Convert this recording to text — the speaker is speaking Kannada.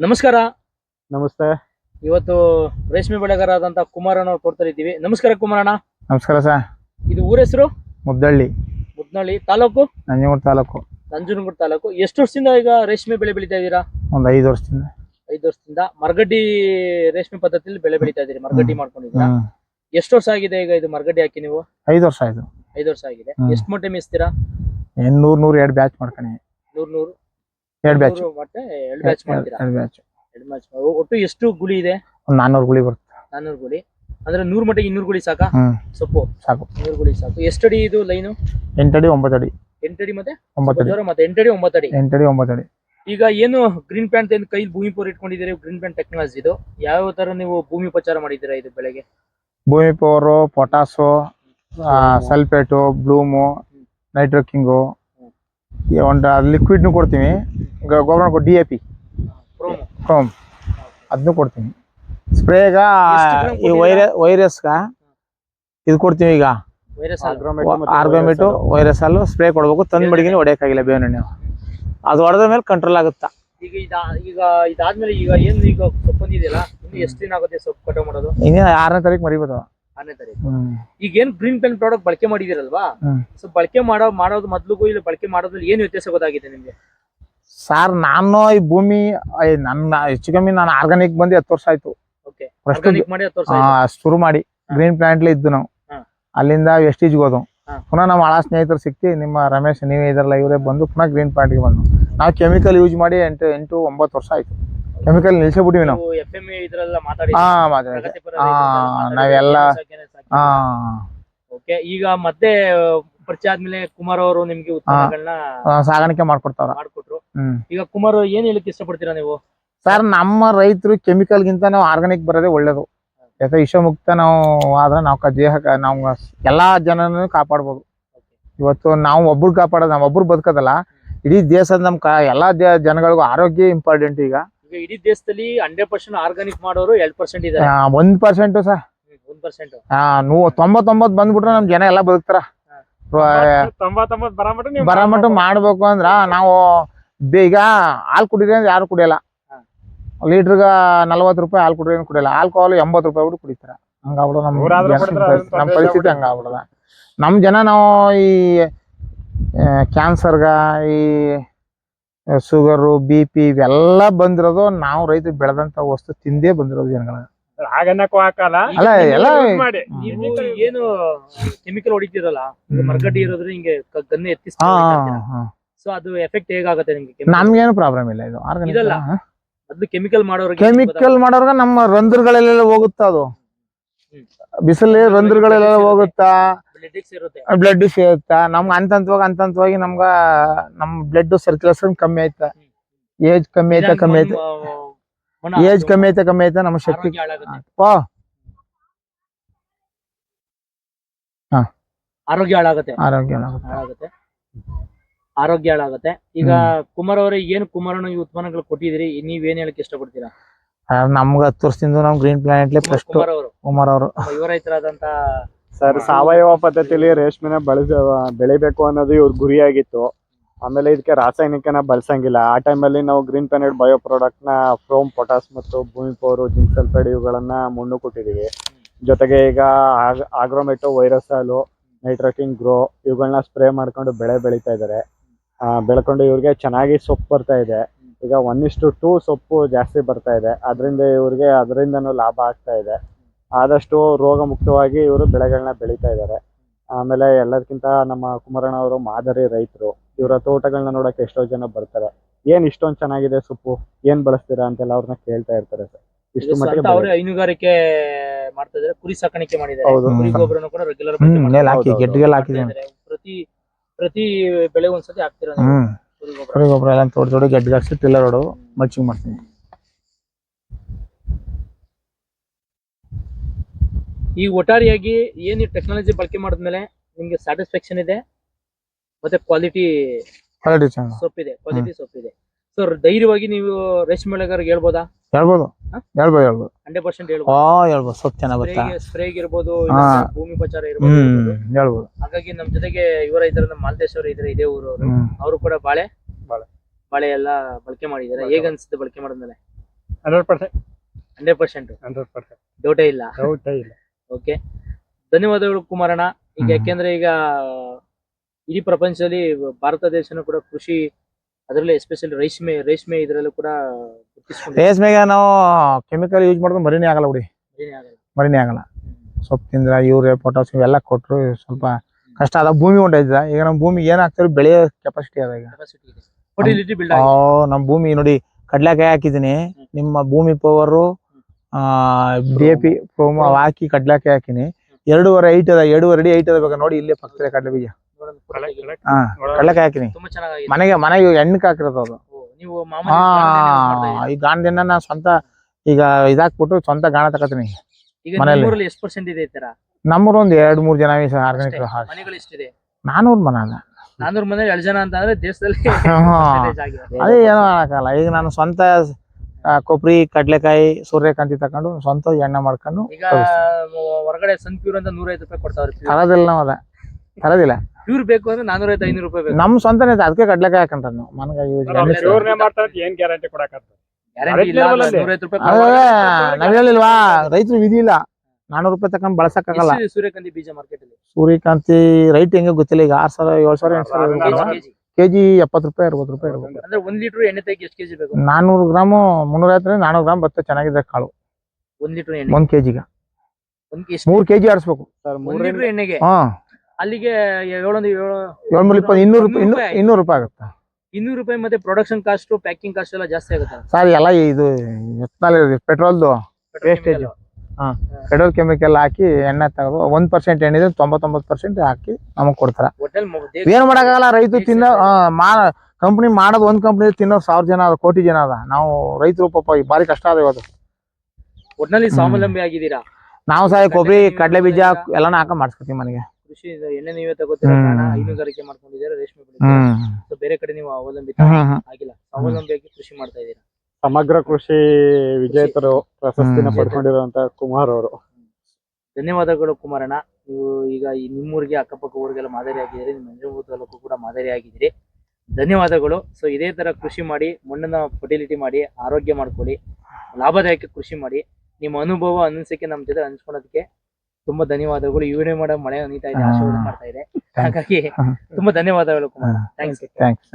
ನಮಸ್ಕಾರ. ನಮಸ್ತೆ. ಇವತ್ತು ರೇಷ್ಮೆ ಬೆಳೆಗಾರರಾದಂತ ಕುಮಾರಣ್ಣ ಅವ್ರು ಕೊಡ್ತಾ ಇದ್ದೀವಿ ನಮಸ್ಕಾರ ಕುಮಾರಣ್ಣ. ನಮಸ್ಕಾರ ಸರ್. ಇದು ಊರ ಹೆಸರು? ಮುದ್ದಳ್ಳಿ. ಮುದ್ನಳ್ಳಿ ತಾಲೂಕು? ನಂಜನಗೂಡು ತಾಲೂಕು. ನಂಜನಗೂಡು ತಾಲೂಕು. ಎಷ್ಟು ವರ್ಷದಿಂದ ಈಗ ರೇಷ್ಮೆ ಬೆಳೆ ಬೆಳಿತಾ ಇದ್ದೀರಾ? ಒಂದು ಐದು ವರ್ಷದಿಂದ. ಐದು ವರ್ಷದಿಂದ. ಮರಗಡ್ಡಿ ರೇಷ್ಮೆ ಪದ್ಧತಿಯಲ್ಲಿ ಬೆಳೆ ಬೆಳಿತಾ ಇದ್ದೀರಿ ಮರಗಡ್ಡಿ ಮಾಡ್ಕೊಂಡಿದ್ದೀರಾ? ಹ್ಮ್. ಎಷ್ಟು ವರ್ಷ ಆಗಿದೆ ಈಗ ಇದು ಮರಗಡ್ಡಿ ಹಾಕಿ ನೀವು? ಐದು ವರ್ಷ ಆಯ್ತು. ಐದು ವರ್ಷ ಆಗಿದೆ. ಹ್ಮ್. ಎಷ್ಟು ಮೊಟ್ಟೆ ಮೀಸ್ತೀರಾ ಏನ್ ನೂರ್ ನೂರ್ ಎರಡು ಬ್ಯಾಚ್ ಮಾಡ್ಕೊಂಡು ನೂರ್ ನೂರು. ಎರಡು ಬ್ಯಾಚ್ ಮತ್ತೆ ಎರಡು ಬ್ಯಾಚ್ ಮಾಡ್ತೀರಾ? ಎರಡು ಬ್ಯಾಚ್ ಎರಡು ಬ್ಯಾಚ್ ಒಟ್ಟು ಎಷ್ಟು ಗುಳಿ ಇದೆ? ಒಂದು ನಾನ್ನೂರು ಗುಳಿ ಬರುತ್ತೆ. ನಾನ್ನೂರು ಗುಳಿ. ಅಂದ್ರೆ ನೂರು ಮಟ್ಟಿಗೆ ಇನ್ನೂರು ಗುಳಿ ಸಾಕಾ? ಹ್ಮ್. ಸೊಪ್ಪು. ಸಾಕು. ನೂರು ಗುಳಿ ಸಾಕು. ಎಷ್ಟಡಿ ಇದು ಲೈನು? ಎಂಟಡಿ ಒಂಬತ್ತಡಿ ಎಂಟಡಿ ಮತ್ತೆ? ಒಂಬತ್ತಡಿ ಜೋರ ಮತ್ತೆ. ಎಂಟಡಿ ಒಂಬತ್ತಡಿ ಎಂಟಡಿ ಒಂಬತ್ತಡಿ ಈಗ ಏನು ಗ್ರೀನ್ ಪ್ಯಾಂಟ್ ಏನು ಕೈಲಿ ಭೂಮಿ ಪವರ್ ಇಟ್ಕೊಂಡಿದ್ದೀರಿ? ಗ್ರೀನ್ ಪ್ಯಾಂಟ್ ಟೆಕ್ನಾಲಜಿ ಇದು. ಯಾವ ತರ ನೀವು ಭೂಮಿ ಉಪಚಾರ ಮಾಡಿದ್ದೀರಾ ಇದು ಬೆಳೆಗೆ? Bhoomi power potash sulphate bloom Nitroking ಒಂದು ಲಿಕ್ವಿಡ್ನು ಕೊಡ್ತೀವಿ. ಗೊಬ್ಬರ ಡಿ ಎ ಪಿ ಕ್ರೋಮ್ ಅದನ್ನು ಕೊಡ್ತೀನಿ. ಸ್ಪ್ರೇಗ ಈ ವೈರಸ್ ವೈರ ವೈರಸ್ಗ ಇದು ಕೊಡ್ತೀವಿ ಈಗ. ವೈರಸ್ ಆರ್ಗೋಮೆಟು ವೈರಸ್ ಅಲ್ಲೂ. ಸ್ಪ್ರೇ ಕೊಡ್ಬೇಕು. ತಂದು ಮಡಿಗಿನ ಹೊಡೆಯಕ್ಕಾಗಿಲ್ಲ ಬೇವಿನ ಎಣ್ಣೆ ಅದು ಹೊಡೆದ ಮೇಲೆ ಕಂಟ್ರೋಲ್ ಆಗುತ್ತಾ. ಈಗ ಇದಾ ಈಗ ಇದಾದ್ಮೇಲೆ ಈಗ ಏನು ಈಗ ಸೊಪ್ಪು ಬಂದಿದೆಯಲ್ಲ ಇನ್ನು ಎಷ್ಟು ದಿನ ಆಗುತ್ತೆ ಸೊಪ್ಪು ಕಟಾವ್ ಮಾಡೋದು? ಇನ್ನೇ ಆರನೇ ತಾರೀಕು ಮರಿಬೋದು. ಆರನೇ ತಾರೀಕು. ಈಗ ಏನು ಗ್ರೀನ್ ಪೆನ್ ಪ್ರಾಡಕ್ಟ್ ಬಳಕೆ ಮಾಡಿದಿರಲ್ವಾ. ಸೊ ಬಳಕೆ ಮಾಡೋ ಮಾಡೋದು ಮೊದ್ಲಿಗೂ ಇಲ್ಲಿ ಬಳಕೆ ಮಾಡೋದ್ರಲ್ಲಿ ಏನು ವ್ಯತ್ಯಾಸ ಗೊತ್ತಾಗಿದೆ ನಿಮ್ಗೆ? ಸಾರ್ ನಾನು ಈ ಭೂಮಿ ಐ, ನನ್ನ ಹೆಚ್ಚು ಕಮ್ಮಿ ನಾನು ಆರ್ಗಾನಿಕ್ ಬಂದು ಹತ್ತು ವರ್ಷ ಆಯ್ತು. ಓಕೆ First ಆರ್ಗಾನಿಕ್ ಮಾಡಿ ಹತ್ತು ವರ್ಷ ಆ, ಆಯ್ತು. ಶುರು ಮಾಡಿ. ಗ್ರೀನ್ ಪ್ಲಾಂಟ್ ಇದ್ದು ನಾವು. ಹಾ. ಅಲ್ಲಿಂದ ವೆಸ್ಟೀಜ್ಗೆ ಹೋದವು. ಹಾ. ಪುನಃ ನಮ್ಮ ಹಳ ಸ್ನೇಹಿತರು ಸಿಕ್ತಿ ನಿಮ್ಮ ರಮೇಶ್ ನೀವೇ ಇದ್ರಲ್ಲ ಇವರೇ ಬಂದು ಪುನಃ ಗ್ರೀನ್ ಪ್ಲಾಂಟ್ಗೆ ಬಂದು ನಾವು ಕೆಮಿಕಲ್ ಯೂಸ್ ಮಾಡಿ ಎಂಟು ಎಂಟು ಒಂಬತ್ತು ವರ್ಷ ಆಯ್ತು. ಕೆಮಿಕಲ್ ನಿಲ್ಸಿಬಿಟ್ಟಿವಿ ನಾವು. ನೀವು ಎಫ್ ಎಂ ಇದ್ರೆಲ್ಲ ಮಾತಾಡಿ. ಹಾ ಮಾತಾಡಿ. ಪ್ರಗತಿಪರ ಹಾ, ರೈತರು ಮಾತಾಡಿ, ನಾವೆಲ್ಲ- ಏನು ಸಾಕಿನ ಸಾಕಿ. ಹಾ. ಓಕೆ ಈಗ ಮತ್ತೆ ಪರಿಚಯ ಆದ್ಮೇಲೆ ಕುಮಾರ್ ಅವರು ನಿಮ್ಗೆ ಉತ್ಪನ್ನಗಳನ್ನ ಸಾಗಾಣಿಕೆ ಮಾಡ್ಕೊಡ್ತಾರ ಮಾಡ್ಕೊಟ್ರು. ಈಗ ಕುಮಾರ್ ಏನ್ ಹೇಳಕ್ ಇಷ್ಟಪಡ್ತೀರಾ ನೀವು? ಸರ್ ನಮ್ಮ ರೈತರು ಕೆಮಿಕಲ್ ಗಿಂತ ನಾವು ಆರ್ಗಾನಿಕ್ ಬರೋದೇ ಒಳ್ಳೇದು. ಯಾಕೆ ವಿಷಮುಕ್ತ ನಾವು ಆದ್ರೆ ನಾವು ದೇಹ ನಾವು ಎಲ್ಲಾ ಜನನೂ ಕಾಪಾಡ್ಬೋದು. ಇವತ್ತು ನಾವು ಒಬ್ರು ಕಾಪಾಡೋದು ನಾವು ಒಬ್ರು ಬದುಕೋದಲ್ಲ. ಇಡೀ ದೇಶದ ನಮ್ ಎಲ್ಲಾ ಜನಗಳಿಗೂ ಆರೋಗ್ಯ ಇಂಪಾರ್ಟೆಂಟ್ ಈಗ. ಈಗ ಇಡೀ ದೇಶದಲ್ಲಿ ಹಂಡ್ರೆಡ್ ಪರ್ಸೆಂಟ್ ಆರ್ಗಾನಿಕ್ ಮಾಡೋರು ಎರಡ್ ಪರ್ಸೆಂಟ್ ಇದೆ ಒಂದ್ ಪರ್ಸೆಂಟ್ ಸರ್. ಒಂದ್ ಪರ್ಸೆಂಟ್ ನೂ ತೊಂಬತ್ತೊಂಬತ್ ಬಂದ್ಬಿಟ್ರೆ ನಮ್ ಜನ ಎಲ್ಲ ಬದುಕ್ತಾರ. ಬರಮಟ್ಟು ಮಾಡ್ಬೇಕು ಅಂದ್ರ ನಾವು ಬೇಗ ಹಾಲು ಕುಡಿದ್ರೆ ಅಂದ್ರೆ ಯಾರು ಕುಡಿಯಲ್ಲ. ಲೀಟರ್ ಗ ನಲ್ವತ್ತು ರೂಪಾಯಿ ಹಾಲು ಕುಡಿದ್ರೆ ಕುಡಿಯಲ್ಲ. ಆಲ್ಕೋಹಾಲ್ ಎಂಬತ್ತು ರೂಪಾಯಿ ಬಿಟ್ಟು ಕುಡಿತಾರ. ಹಂಗಾಗ್ಬಿಡು ನಮ್ ಊರಾದ್ರೂ ಜನ ಪರಿಸ್ಥಿತಿ- ಹಂಗಾಗ್ಬಿಡದ ನಮ್ ಜನ ನಾವು ಈ ಕ್ಯಾನ್ಸರ್ಗ ಈ ಶುಗರು ಬಿ ಪಿ ಇವೆಲ್ಲ ಬಂದಿರೋದು ನಾವು ರೈತರು ಬೆಳೆದಂತ ವಸ್ತು ತಿಂದೇ ಬಂದಿರೋದು ಜನಗಳ ಹಾಗನ್ನಕ್ಕೂ ಹಾಕಲ್ಲ. ಅಲ್ಲ ಎಲ್ಲ ಮಾಡಿ. ಏನು ಕೆಮಿಕಲ್ ಹೊಡಿತಿರಲ್ಲ ಮರ್ಕಟ್ಟಿ. ಮರಗಡ್ಡಿ ಇರೋದ್ರೆ ಹಿಂಗೆ ಗನ್ನ ಎತ್ತಿ ಹಾ ಹಾ. ಸೊ ಅದು ಎಫೆಕ್ಟ್ ಹೇಗಾಗುತ್ತೆ ನಿಮ್ಗೆ? ನಮ್ಗೇನು ಪ್ರಾಬ್ಲಮ್ ಇಲ್ಲ ಇದು. ಆರ್ಗಾನಿಕ್ ಇದಲ್ಲ. ಮೊದ್ಲು ಕೆಮಿಕಲ್ ಮಾಡೋರಿಗೆ ಕೆಮಿಕಲ್ ಮಾಡೋರ್ಗ ನಮ್ಮ ರಂಧ್ರಗಳೆಲ್ಲ ಹೋಗುತ್ತಾ ಅದು. ಬಿಸಿಲು ರಂಧ್ರಗಳೆಲ್ಲ ಹೋಗುತ್ತಾ? ಬ್ಲಡ್ ಸೇರುತ್ತಾ ನಮ್ಗೆ ಹಂತ ಹಂತವಾಗಿ ನಮ್ಗ ನಮ್ ಬ್ಲಡ್ ಸರ್ಕ್ಯುಲೇಷನ್ ಕಮ್ಮಿ ಆಯ್ತ? ಏಜ್ ಕಮ್ಮಿ ಆಯ್ತಾ ಕಮ್ಮಿ ಆಯ್ತಾ? ಏಜ್ ಕಮ್ಮಿ ಆಯ್ತಾ ಕಮ್ಮಿ ಆಯ್ತಾ? ನಮ್ಮ ಶಕ್ತಿ ಆರೋಗ್ಯ ಹಾಳಾಗುತ್ತೆ. ಆರೋಗ್ಯ ಹಾಳಾಗುತ್ತೆ. ಆರೋಗ್ಯ? ಹಾಳಾಗುತ್ತೆ ಈಗ ಕುಮಾರ್ ಅವರೇ ಏನು ಕುಮಾರಣ್ಣ ಈ ಉತ್ಪನ್ನಗಳು ಕೊಟ್ಟಿದ್ರಿ ನೀವ್ ಏನ್ ಹೇಳಕ್ ಇಷ್ಟಪಡ್ತೀರಾ? ಪಡ್ತೀರಾ ನಮ್ಗೆ ಹತ್ತು ವರ್ಷದಿಂದ ನಾವು ಗ್ರೀನ್ ಪ್ಲಾನೆಟ್ಲಿ ಫಸ್ಟ್ ಕುಮಾರ್ ಅವರು. ಕುಮಾರ್ ಅವರು. ಯುವ ರೈತರಾದಂತ ಸರ್ ಸಾವಯವ ಪದ್ಧತಿಯಲ್ಲಿ ರೇಷ್ಮೆನ ಬಳಸ ಬೆಳಿಬೇಕು ಅನ್ನೋದು ಇವ್ರ ಗುರಿಯಾಗಿತ್ತು. ಆಮೇಲೆ ಇದಕ್ಕೆ ರಾಸಾಯನಿಕನ ಬಳಸಂಗಿಲ್ಲ. ಆ ಟೈಮಲ್ಲಿ ನಾವು ಗ್ರೀನ್ ಪ್ಲಾನೆಟ್ ಬಯೋ ಪ್ರಾಡಕ್ಟ್ನ ಫ್ರೋಮ್ ಪೊಟಾಸ್ ಮತ್ತು ಭೂಮಿ ಪೋರು ಜಿಂಕ್ ಸಲ್ಫೈಡ್ ಇವುಗಳನ್ನ ಮುಣ್ಣು ಕೊಟ್ಟಿದೀವಿ ಜೊತೆಗೆ ಈಗ ಆಗ್ರೋಮೆಟೋ ವೈರಸ್ ಹಾಲು ನೈಟ್ರೋಕಿಂಗ್ ಗ್ರೋ ಇವುಗಳನ್ನ ಸ್ಪ್ರೇ ಮಾಡ್ಕೊಂಡು ಬೆಳೆ ಬೆಳೀತಾ ಇದ್ದಾರೆ ಬೆಳ್ಕೊಂಡು ಇವ್ರಿಗೆ ಚೆನ್ನಾಗಿ ಸೊಪ್ಪು ಬರ್ತಾ ಇದೆ. ಈಗ ಒನ್ ಇಷ್ಟು ಟೂ ಸೊಪ್ಪು ಜಾಸ್ತಿ ಬರ್ತಾ ಇದೆ. ಅದರಿಂದ ಇವ್ರಿಗೆ ಅದರಿಂದನೂ ಲಾಭ ಆಗ್ತಾ ಇದೆ. ಆದಷ್ಟು ರೋಗ ಮುಕ್ತವಾಗಿ ಇವರು ಬೆಳೆಗಳನ್ನ ಬೆಳೀತಾ ಇದ್ದಾರೆ. ಆಮೇಲೆ ಎಲ್ಲದಕ್ಕಿಂತ ನಮ್ಮ ಕುಮಾರಣ್ಣ ಅವರು ಮಾದರಿ ರೈತರು. ಇವರ ತೋಟಗಳನ್ನ ನೋಡಕ್ಕೆ ಎಷ್ಟೋ ಜನ ಬರ್ತಾರೆ. ಏನ್ ಇಷ್ಟೊಂದು ಚೆನ್ನಾಗಿದೆ ಸೊಪ್ಪು? ಏನ್ ಬಳಸ್ತೀರಾ ಅಂತೆಲ್ಲ ಅವ್ರನ್ನ ಕೇಳ್ತಾ ಇರ್ತಾರೆ ಸರ್. ಇಷ್ಟು ಮಟ್ಟಿಗೆ ಅವರೇ ಹೈನುಗಾರಿಕೆ ಮಾಡ್ತಾ ಇದ್ದಾರೆ. ಕುರಿ ಸಾಕಾಣಿಕೆ ಮಾಡಿದ್ದಾರೆ. ಕುರಿ ಗೊಬ್ಬರನು ಕೂಡ ರೆಗ್ಯುಲರ್ ಹಾಕಿ ಪ್ರತಿ ಪ್ರತಿ ಬೆಳೆ ಒಂದ್ಸತಿ ಹಾಕ್ತಿರ ಹ್ಮ್. ಕುರಿ ಗೊಬ್ಬರ ಎಲ್ಲ ತೋಡಿ ತೋಡಿ ಗೆಡ್ಡೆ ಹಾಕ್ಸಿ ಟಿಲ್ಲರ್ ಹೊಡೋ ಮಲ್ಚಿಂಗ್ ಮಾಡ್ತೀನಿ. ಈ ಒಟ್ಟಾರೆಯಾಗಿ ಏನು ಟೆಕ್ನಾಲಜಿ ಬಳಕೆ ಮಾಡಿದ್ಮೇಲೆ ನಿಮ್ಗೆ ಸ್ಯಾಟಿಸ್ಫ್ಯಾಕ್ಷನ್ ಇದೆ? ಮತ್ತೆ ಕ್ವಾಲಿಟಿ ಕ್ವಾಲಿಟಿ ಚೆನ್ನಾಗಿ. ಸೊಪ್ಪಿದೆ ಕ್ವಾಲಿಟಿ ಸೊಪ್ಪಿದೆ. ಧೈರ್ಯವಾಗಿ ನೀವು ರೇಷ್ಮೆ ಬೆಳೆಗಾರರಿಗೆ ಹೇಳ್ಬೋದಾ? ಹೇಳ್ಬೋದು? ಹೇಳ್ಬೋದು ಹೇಳ್ಬೋದು. ಹಂಡ್ರೆಡ್ ಪರ್ಸೆಂಟ್ ಹೇಳ್ಬೋದು. ಹೇಳ್ಬೋದು ಹೇಳ್ಬೋದು. ಸ್ವಲ್ಪ ಚೆನ್ನಾಗಿ ಬರ್ತಾ ಸ್ಪ್ರೇಗ್ ಇರ್ಬೋದು ಹಾ. ಇಲ್ಲ ಭೂಮಿ ಉಪಚಾರ ಇರ್ಬೋದು ಹ್ಮ್ ಹೇಳ್ಬೋದು. ಹಾಗಾಗಿ ನಮ್ ಜೊತೆಗೆ ಇವರ ಇದ್ದಾರೆ ನಮ್ಮ ಮಾಲ್ತೇಶ್ ಅವರು ಇದ್ರೆ ಇದೇ ಊರು ಅವರು ಹ್ಮ್. ಅವರು ಕೂಡ ಬಾಳೆ. ಬಾಳೆ. ಬಾಳೆ ಎಲ್ಲ ಬಳಕೆ ಮಾಡಿದ್ದಾರೆ. ಹೇಗ್ ಅನ್ಸುತ್ತೆ ಬಳಕೆ ಮಾಡಿದ್ಮೇಲೆ? Hundred percent. Hundred percent. Hundred percent. ಡೌಟೇ ಇಲ್ಲ. ಡೌಟ್ ಇಲ್ಲ. ಓಕೆ ಧನ್ಯವಾದಗಳು ಕುಮಾರಣ್ಣ. ಈಗ ಹ್ಮ್. ಯಾಕೆಂದ್ರೆ ಈಗ ಇಡೀ ಪ್ರಪಂಚದಲ್ಲಿ ಭಾರತ ದೇಶನೂ ಕೂಡ ಕೃಷಿ ಅದರಲ್ಲೂ ಎಸ್ಪೆಷಲಿ ರೇಷ್ಮೆ ರೇಷ್ಮೆ ಇದರಲ್ಲೂ ಕೂಡ ಗುರುತಿಸ್ಕೊಂಡಿದೆ. ರೇಷ್ಮೆಗೆ ನಾವು ಕೆಮಿಕಲ್ ಯೂಸ್ ಮಾಡಿದ್ರೆ ಮರಿನೇ ಆಗಲ್ಲ ಬಿಡಿ. ಆಗಲ್ಲ. ಮರಿನೇ ಆಗಲ್ಲ. ಸೊಪ್ಪು ತಿಂದ್ರೆ ಯೂರಿಯಾ ಪೊಟಾಸಿಯಂ ಎಲ್ಲ ಕೊಟ್ಟರು ಸ್ವಲ್ಪ ಕಷ್ಟ ಅದ ಭೂಮಿ ಉಂಟಾಯ್ತದ. ಈಗ ನಮ್ಮ ಭೂಮಿ ಏನ್ ಹಾಕ್ತಾರೆ ಬೆಳೆಯೋ ಕೆಪಾಸಿಟಿ ಅದ ಈಗ. ಇದೆ. ಆ, ನಮ್ಮ ಭೂಮಿ ನೋಡಿ ಕಡ್ಲೆಕಾಯಿ ಹಾಕಿದ್ದೀನಿ. ನಿಮ್ಮ ಭೂಮಿ power D A P promo ಹಾಕಿ ಕಡ್ಲೆಕಾಯಿ ಹಾಕಿನಿ. ಎರಡೂವರೆ ಐಟ್ ಅದ ಎರಡೂವರೆ ಅಡಿ ಐಟ್ ಅದ ನೋಡಿ ಇಲ್ಲೇ ಪಕ್ಕದ ಕಡ್ಲೆ ಬೀಜ. ಹಾಕಿನಿ ಮನೆಗೆ ಮನೆಗೆ ಎಣ್ಣೆ ಹಾಕಿರೋದು ಅದು. ಹಾ? ಈ ಗಾಣದಿಂದ ನಾ ಸ್ವಂತ ಈಗ ಇದಾಕ್ಬಿಟ್ಟು ಸ್ವಂತ ಗಾಣ ತಗೋತೀನಿ. ಮನೇಲಿ. ನಿಮ್ಮೂರಲ್ಲಿ ಎಷ್ಟು ಪರ್ಸೆಂಟ್ ಇದೆ ಈ ತರ? ನಮ್ಮೂರು ಒಂದ್ ಎರಡ್ ಮೂರ್ ಜನ ಆರ್ಗಾನಿಕ್. ಮನೆಗಳು ಎಷ್ಟಿದೆ? ನಾನೂರ್ ಮನ ನಾನೂರ್ ಮನೆ ಎರಡು ಜನ ಅಂತ ಅಂದ್ರೆ ದೇಶದಲ್ಲಿ ಅದೇ ಏನೋ ಆಗಲ್ಲ ಈಗ ನಾನು ಸ್ವಂತ ಆ, ಕೊಬ್ಬರಿ ಕಡ್ಲೆಕಾಯಿ ಸೂರ್ಯಕಾಂತಿ ತಕೊಂಡು ಸ್ವಂತ ಎಣ್ಣೆ ಮಾಡ್ಕೊಂಡು ಈಗ ಹೊರಗಡೆ ಸನ್ ಪ್ಯೂರ್ ಅಂತ ನೂರೈವತ್ತು ರೂಪಾಯಿ ಕೊಡ್ತಾವ್ರಿ. ತರೋದಿಲ್ಲ ನಾವು ಅದ ತರೋದಿಲ್ಲ. ಇವ್ರು ಬೇಕು ಅಂದ್ರೆ ನಾನೂರೈವತ್ತು ಐನೂರು ರೂಪಾಯಿ ಬೇಕು. ನಮ್ ಸ್ವಂತನೇ ಐತೆ, ಅದಕ್ಕೆ ಕಡ್ಲೆಕಾಯಿ ಹಾಕಂತ ನಾವು. ಮನಗ ಯೂಸ್ ಇವ್ರನ್ನೇ ಮಾಡ್ತಾರೆ ಏನ್ ಗ್ಯಾರಂಟಿ ಕೊಡಕ್ಕಾಗ್ತದೆ ಗ್ಯಾರಂಟಿ ಇಲ್ಲ level ಅಲ್ಲಿ. ನೂರೈವತ್ತು ರೂಪಾಯಿ ಅದೇ ಕೊಡ್ತಾರೆ. ನಾವ್ ಹೇಳಿಲ್ವಾ? ರೈತರು ವಿಧಿ ಇಲ್ಲ. ನಾನೂರು ರೂಪಾಯಿ ತಕೊಂಡ್ ಬಳಸಕ್ಕಾಗಲ್ಲ ಸೂರ್ಯಕಾಂತಿ ಬೀಜ ಮಾರ್ಕೆಟ್ ಅಲ್ಲಿ. ಸೂರ್ಯಕಾಂತಿ ರೈಟ್ ಹೆಂಗ ಗೊತ್ತಿಲ್ಲ ಈಗ? ಆರ್ ಸಾವಿರ ಏಳು ಸಾವಿರ ಎಂಟು ಸಾವಿರ ಇರ್ಬೋದು. ಕೆಜಿ ಕೆಜಿ ಎಪ್ಪತ್ತು ರೂಪಾಯಿ ಅರವತ್ತು ರೂಪಾಯಿ ಇರ್ಬೋದು. ಅಂದ್ರೆ ಒಂದ್ ಲೀಟರ್ ಎಣ್ಣೆ ತೆಗಿ ಎಷ್ಟು ಕೆಜಿ ಬೇಕು? ನಾನೂರು ಗ್ರಾಮು ಮುನ್ನೂರ ಐವತ್ತು ನಾನೂರು ಗ್ರಾಮ್ ಬತ್ತ ಚೆನ್ನಾಗಿದೆ ಕಾಳು. ಒಂದ್ ಲೀಟರ್ ಎಣ್ಣೆ. ಒಂದ್ ಕೆಜಿಗೆ. ಒಂದ್ ಮೂರ್ ಕೆಜಿ? ಆಡಿಸ್ಬೇಕು ಸರ್ ಒಂದ್ ಲೀಟರ್ ಎಣ್ಣೆಗೆ? ಹಾ. ಅಲ್ಲಿಗೆ ಏಳೊಂದು ಏಳು ಏಳ್ನೂರ ಇಪ್ಪತ್ತು ಇನ್ನೂರು ರೂಪಾಯಿ ಇನ್ನೂರು ರೂಪಾಯಿ. ಇನ್ನೂರು ರೂಪಾಯಿ ಆಗುತ್ತೆ? ಇನ್ನೂರು ರೂಪಾಯಿ ಮತ್ತೆ ಪ್ರೊಡಕ್ಷನ್ ಕಾಸ್ಟ್ ಪ್ಯಾಕಿಂಗ್ ಕಾಸ್ಟ್ ಎಲ್ಲ ಜಾಸ್ತಿ ಆಗುತ್ತೆ. ಸರ್ ಎಲ್ಲ ಇದು ಪೆಟ್ರೋಲ್ದು ವೇಸ್ಟೇಜ್ ಹಾ. ಪೆಟ್ರೋಲ್ ಕೆಮಿಕಲ್ ಹಾಕಿ ಎಣ್ಣೆ ತಗೋ ಒಂದ್ ಪರ್ಸೆಂಟ್ ಎಣ್ಣೆ ತೊಂಬತ್ತೊಂಬತ್ತು ಪರ್ಸೆಂಟ್ ಹಾಕಿ ನಮಗ್ ಕೊಡ್ತಾರ. ಏನ್ ಮಾಡಕ್ಕಾಗಲ್ಲ ರೈತರು ತಿನ್ನೋ ಮಾ ಕಂಪ್ನಿ ಮಾಡೋದು ಒಂದ್ ಕಂಪ್ನಿ ತಿನ್ನೋ ಸಾವಿರ ಜನ ಅದ ಕೋಟಿ ಜನ ಅದ. ನಾವು ರೈತರು ಪಾಪ ಈ ಬಾರಿ ಕಷ್ಟ ಅದ ಇವತ್ತು ಒಟ್ನಲ್ಲಿ ಸ್ವಾವಲಂಬಿ ಆಗಿದ್ದೀರಾ? ನಾವು ಸಹ ಕೊಬ್ಬರಿ ಕಡಲೆ ಬೀಜ ಬೀಜ ಎಲ್ಲಾನು ಹಾಕ ಮಾಡಿಸ್ಕೊತೀವಿ ಮನೆಗೆ. ಕೃಷಿ ಇದು ಎಣ್ಣೆ ನೀವೇ ತಗೋತೀರಾ ಹ್ಮ್. ಕಾರಣ ಹೈನುಗಾರಿಕೆ ಮಾಡ್ಕೊಂಡಿದ್ದೀರಾ ರೇಷ್ಮೆ ಬೆಳೆ ಹ್ಮ್. ಸೊ ಬೇರೆ ಕಡೆ ನೀವು ಅವಲಂಬಿತ ಹ್ಮ್ ಹ್ಮ್. ಆಗಿಲ್ಲ. ಸ್ವಾವಲಂಬಿಯಾಗಿ ಕೃಷಿ ಮಾಡ್ತಾ ಇದ್ದೀರಾ? ಸಮಗ್ರ ಕೃಷಿ ವಿಜೇತರು ಪ್ರಶಸ್ತಿನ ಹ್ಮ್. ಪಡ್ಕೊಂಡಿರುವಂತ ಕುಮಾರ್ ಅವರು. ಧನ್ಯವಾದಗಳು ಕುಮಾರಣ್ಣ. ನೀವು ಈಗ ಈ ನಿಮ್ಮೂರಿಗೆ ಅಕ್ಕಪಕ್ಕ ಊರಿಗೆಲ್ಲ ಮಾದರಿ ಆಗಿದ್ದೀರಿ. ನಿಮ್ಮ ತಾಲೂಕು ಕೂಡ ಮಾದರಿ ಆಗಿದ್ದೀರಿ. ಧನ್ಯವಾದಗಳು. ಸೊ ಇದೇ ತರ ಕೃಷಿ ಮಾಡಿ ಮಣ್ಣನ್ನ ಫರ್ಟಿಲಿಟಿ ಮಾಡಿ ಆರೋಗ್ಯ ಮಾಡ್ಕೊಳ್ಳಿ ಲಾಭದಾಯಕ ಕೃಷಿ ಮಾಡಿ ನಿಮ್ಮ ಅನುಭವ ಅನಿಸಿಕೆ ನಮ್ಮ ಜೊತೆ ಹಂಚ್ಕೊಳೋದಕ್ಕೆ ತುಂಬಾ ಧನ್ಯವಾದಗಳು. ಇವನೇ ಮಾಡೋ ಮಳೆ ಇದೆ ಆಶೀರ್ವಾದ ಮಾಡ್ತಾ ಇದೆ ಹಾಗಾಗಿ ತುಂಬಾ ಧನ್ಯವಾದಗಳು ಕುಮಾರ್. Thanks thanks